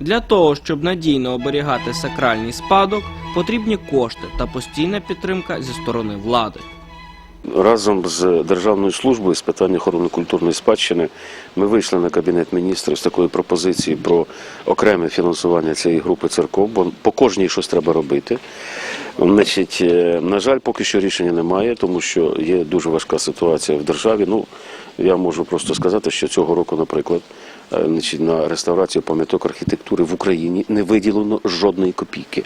Для того, щоб надійно оберігати сакральний спадок, потрібні кошти та постійна підтримка зі сторони влади. Разом з Державною службою з питань охорони культурної спадщини ми вийшли на кабінет міністрів з такою пропозицією про окреме фінансування цієї групи церков, бо по кожній щось треба робити. Значить, е, на жаль, поки що рішення немає, тому що є дуже важка ситуація в державі. Ну, я можу просто сказати, що цього року, наприклад, значить, на реставрацію пам'яток архітектури в Україні не виділено жодної копійки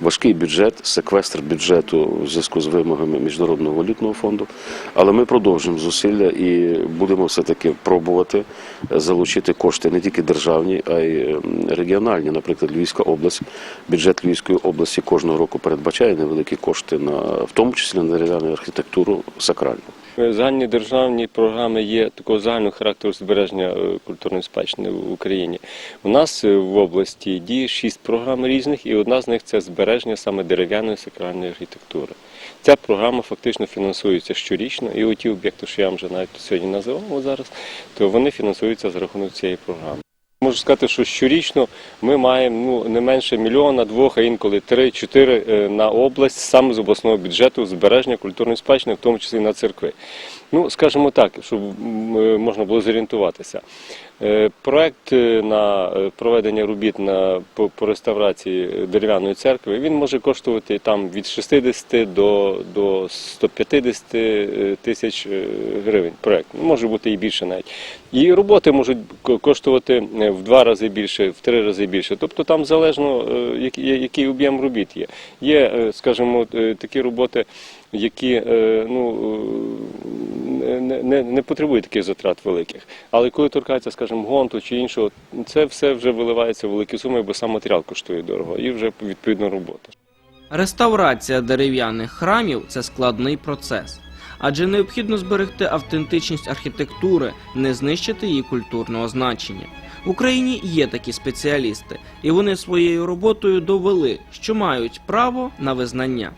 важкий бюджет, секвестр бюджету в зв'язку з вимогами Міжнародного валютного фонду. Але ми продовжуємо зусилля і будемо все-таки пробувати залучити кошти не тільки державні, а й регіональні. Наприклад, Львівська область, бюджет Львівської області кожного року передбачає невеликі кошти на в тому числі на дерев'яну архітектуру сакральну. Загальні державні програми є такого загального характеру збереження е, культурної спадщини в Україні. У нас е, в області діє шість програм різних, і одна з них це збереження саме дерев'яної сакральної архітектури. Ця програма фактично фінансується щорічно, і оті об'єкти, що я вже навіть сьогодні називав зараз, то вони фінансуються за рахунок цієї програми. Можу сказати, що щорічно ми маємо ну не менше мільйона, двох, а інколи три-чотири е, на область саме з обласного бюджету збереження культурної спадщини, в тому числі на церкви. Ну, скажімо так, щоб е, можна було зорієнтуватися. Е, Проект на проведення робіт на по, по реставрації дерев'яної церкви він може коштувати там від 60 до, до 150 е, тисяч гривень. Проект може бути і більше навіть. І роботи можуть коштувати в два рази більше, в три рази більше. Тобто там залежно е, який, об'єм робіт є. Є, е, скажімо, е, такі роботи, які е, ну, е, не, не, не потребують таких затрат великих. Але коли торкається, скажімо, гонту чи іншого, це все вже виливається в великі суми, бо сам матеріал коштує дорого, і вже відповідно робота. Реставрація дерев'яних храмів це складний процес, адже необхідно зберегти автентичність архітектури, не знищити її культурного значення. В Україні є такі спеціалісти, і вони своєю роботою довели, що мають право на визнання.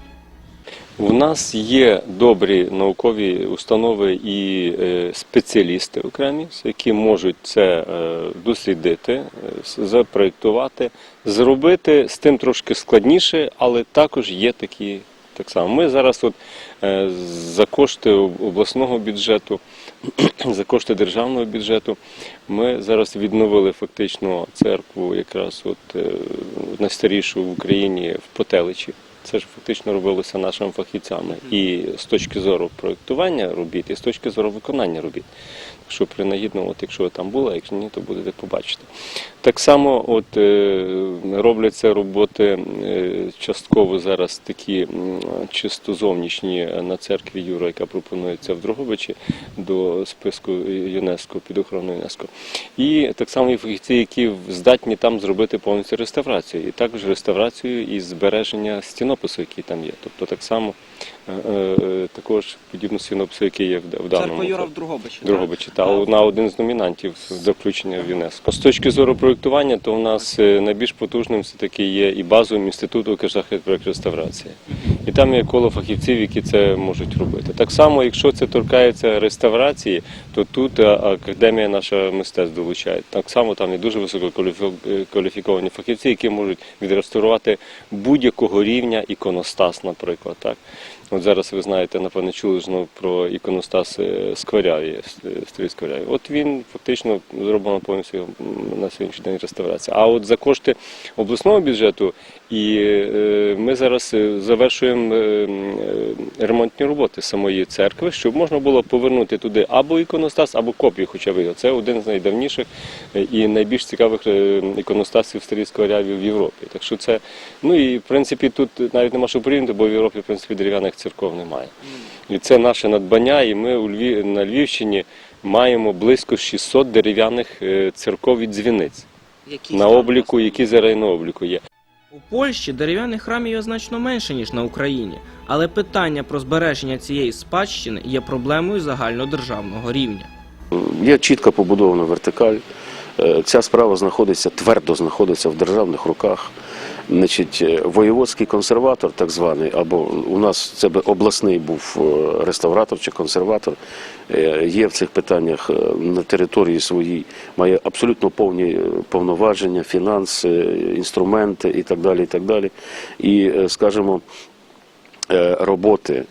У нас є добрі наукові установи і е, спеціалісти окремі, які можуть це е, дослідити, е, запроєктувати, зробити з тим трошки складніше, але також є такі так само. Ми зараз от е, за кошти обласного бюджету, за кошти державного бюджету, ми зараз відновили фактично церкву, якраз от е, найстарішу в Україні в Потеличі. Це ж фактично робилося нашими фахівцями і з точки зору проєктування робіт, і з точки зору виконання робіт. Що принагідно, от якщо ви там були, а якщо ні, то будете побачити. Так само от, е, робляться роботи е, частково зараз такі чисто зовнішні на церкві Юра, яка пропонується в Дрогобичі до списку ЮНЕСКО, під охорону ЮНЕСКО. І так само і фахівці, які здатні там зробити повністю реставрацію. І також реставрацію і збереження стінопису, який там є. Тобто так само е, е, також подібно стінопису, який є в, в даному. випадку. Дрогобичі. Другобичі, та на один з номінантів до включення в ЮНЕСКО. З точки зору проєктування, то у нас е, найбільш потужним все таки є і базовим інститут Укрзахід проєкт реставрації. І там є коло фахівців, які це можуть робити. Так само, якщо це торкається реставрації, то тут е, академія наша мистецтв долучає. Так само там є дуже висококваліфіковані фахівці, які можуть відреставрувати будь-якого рівня іконостас, наприклад. Так. От зараз ви знаєте, напевно, чули знову про іконостас е, Скворяві, е, старий Скворяві. От він фактично зроблено повністю на сьогоднішній день реставрація. А от за кошти обласного бюджету і е, ми зараз е, завершуємо е, е, ремонтні роботи самої церкви, щоб можна було повернути туди або іконостас, або копію, хоча б його. Це один з найдавніших е, і найбільш цікавих е, іконостасів старій Скворяві в Європі. Так що це, ну і в принципі тут навіть нема що порівняти, бо в Європі в принципі дерев'яних церков немає. І це наше надбання, і ми у Львів, на Львівщині маємо близько 600 дерев'яних е, церков і дзвіниць на обліку, які зараз на обліку є. У Польщі дерев'яних храмів є значно менше, ніж на Україні, але питання про збереження цієї спадщини є проблемою загальнодержавного рівня. Є чітко побудована вертикаль. Е, Ця справа знаходиться твердо знаходиться в державних руках. Значить, е, воєводський консерватор, так званий, або у нас це би обласний був е, реставратор чи консерватор, е, є в цих питаннях на території своїй, має абсолютно повні повноваження, фінанси, інструменти і так далі. І, так далі. і скажімо, роботи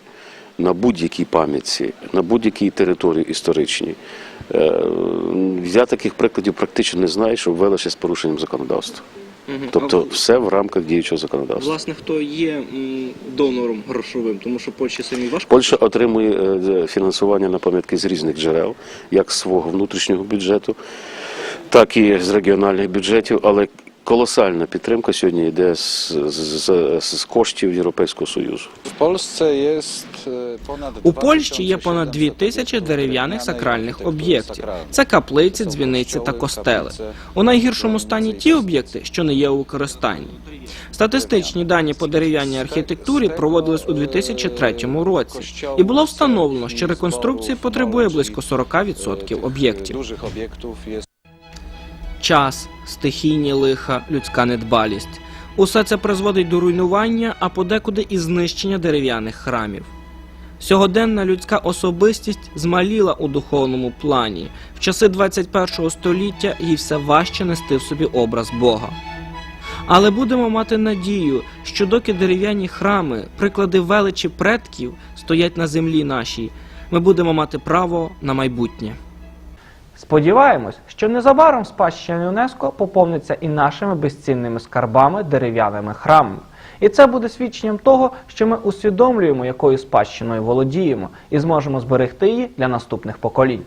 на будь-якій пам'ятці, на будь-якій території історичній. Я таких прикладів практично не знаю, що ввели ще з порушенням законодавства. Тобто все в рамках діючого законодавства. Власне, хто є донором грошовим, тому що Польщі самі важко. Польща отримує е, фінансування на пам'ятки з різних джерел, як з свого внутрішнього бюджету, так і з регіональних бюджетів, але колосальна підтримка сьогодні йде з, з, з, з коштів Європейського Союзу. У Польщі є понад дві тисячі дерев'яних сакральних об'єктів. Це каплиці, дзвіниці та костели. У найгіршому стані ті об'єкти, що не є у використанні. Статистичні дані по дерев'яній архітектурі проводились у 2003 році, і було встановлено, що реконструкції потребує близько 40% об'єктів. Час, стихійні лиха, людська недбалість. Усе це призводить до руйнування, а подекуди і знищення дерев'яних храмів. Сьогоденна людська особистість змаліла у духовному плані. В часи 21 століття їй все важче нести в собі образ Бога. Але будемо мати надію, що доки дерев'яні храми, приклади величі предків стоять на землі нашій, ми будемо мати право на майбутнє. Сподіваємось, що незабаром спадщина ЮНЕСКО поповниться і нашими безцінними скарбами дерев'яними храмами. І це буде свідченням того, що ми усвідомлюємо, якою спадщиною володіємо, і зможемо зберегти її для наступних поколінь.